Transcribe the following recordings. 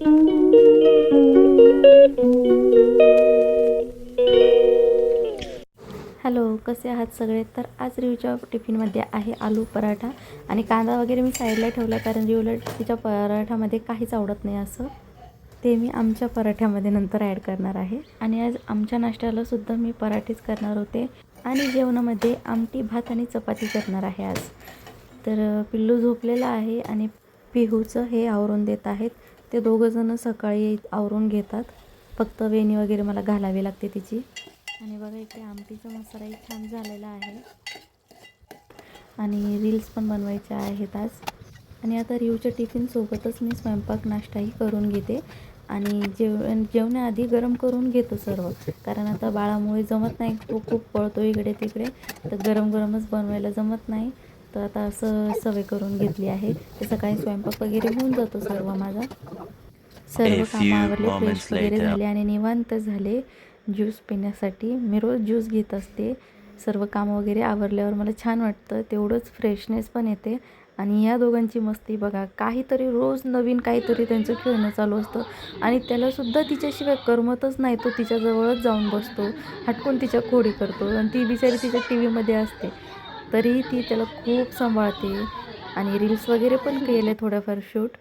Hello कसे आहात सगळे? तर आज रिवच्या टिफिनमध्ये आहे आलू पराठा आणि कांदा वगैरे मी साईडला ठेवला कारण रिवला तिच्या पराठामध्ये काहीच आवडत नाही असं. ते मी आमच्या पराठ्यामध्ये नंतर ॲड करणार आहे. आणि आज आमच्या नाश्त्याला सुद्धा मी पराठेच करणार होते. आणि जेवणामध्ये आमटी भात आणि चपाती करणार आहे आज. तर पिल्लू झोपलेला आहे आणि पिहूचं हे आवरून देत आहेत. ते दोघंजणं सकाळी आवरून घेतात. फक्त वेणी वगैरे मला घालावी लागते तिची. आणि बघा इथे आमटीचा मसालाही छान झालेला आहे. आणि रील्स पण बनवायच्या आहेत आज. आणि आता रिवच्या टिफिनसोबतच मी स्वयंपाक नाश्ताही करून घेते. आणि जेवण जेवण्याआधी गरम करून घेतो सर्व. कारण आता बाळामुळे जमत नाही. तो खूप पळतो इकडे तिकडे. तर गरम गरमच बनवायला जमत नाही. तर आता असं सवय करून घेतली आहे. ते सकाळी स्वयंपाक वगैरे होऊन जातो सर्व माझा. सर्व A few कामं आवरले moments फ्रेश वगैरे. झाले आणि निवांत झाले ज्यूस पिण्यासाठी. मी रोज ज्यूस घेत असते. सर्व कामं वगैरे आवरल्यावर मला छान वाटतं. तेवढंच फ्रेशनेस पण येते. आणि या दोघांची मस्ती बघा काहीतरी रोज नवीन काहीतरी त्यांचं खेळणं चालू असतं. आणि त्यालासुद्धा तिच्याशिवाय करमतच नाही. तो तिच्याजवळच जाऊन बसतो. हटकून तिच्या खोडी करतो. आणि ती बिचारी तिच्या टी व्हीमध्ये असते. तरीही ती त्याला खूप सांभाळते आणि रील्स वगैरे पण केले थोड्याफार शूट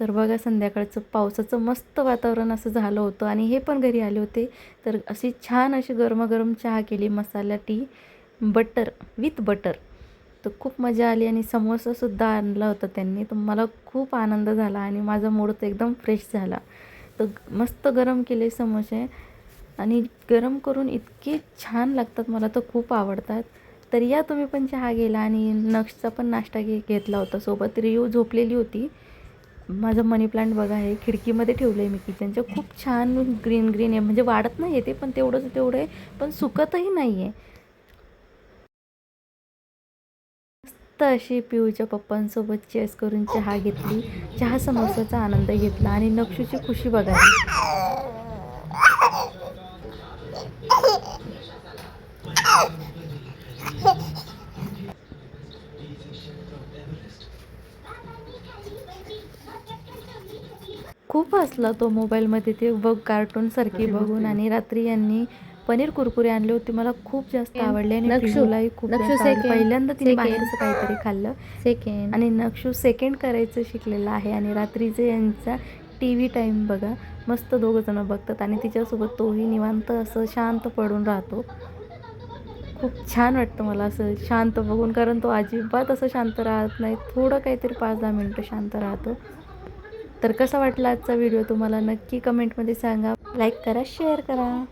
तर बघा संध्याकाळचं पावसाचं मस्त वातावरण असं झालं होतं आणि हे पण घरी आले होते. तर अशी छान अशी गरमागरम चहा केली masala tea butter with butter तर खूप मजा आली आणि समोसासुद्धा आणला होता त्यांनी. तर मला खूप आनंद झाला आणि माझा मूड तर एकदम फ्रेश झाला. तर मस्त गरम केले समोसे आणि गरम करून इतके छान लागतात मला तर खूप आवडतात. तर या तुम्ही पण चहा गेला आणि नक्षचा पण नाश्ता घे घेतला होता सोबत. रियू झोपलेली होती. माझं मनी प्लांट बघा हे खिडकीमध्ये ठेवलं आहे मी किचनच्या खूप छान ग्रीन ग्रीन आहे. म्हणजे वाढत नाही आहे ते पण तेवढंच तेवढं आहे. पण सुकतही नाही आहे मस्त अशी पिऊच्या पप्पांसोबत चेस करून चहा घेतली. चहा समोसाचा आनंद घेतला आणि नक्षूची खुशी बघायची खूप हसला तो मोबाईलमध्ये ते बघ कार्टूनसारखी बघून. आणि रात्री यांनी पनीर कुरकुरे आणले होते मला खूप जास्त आवडले. आणि नक्षू- पिहूलाही खूप. पहिल्यांदा तिने. बाहेरचं काहीतरी खाल्लं. सेकंड आणि नक्षू सेकंड करायचं शिकलेलं आहे. आणि रात्रीचे यांचा टी व्ही टाईम बघा मस्त दोघं जण बघतात. आणि तिच्यासोबत तोही निवांत असं शांत पडून राहतो. खूप छान वाटतं मला असं शांत बघून. कारण तो अजिबात असं शांत राहत नाही. थोडं काहीतरी पाच दहा मिनटं शांत राहतो. तर कसा वाटला आजचा व्हिडिओ तुम्हाला नक्की कमेंटमध्ये सांगा. लाईक करा शेअर करा.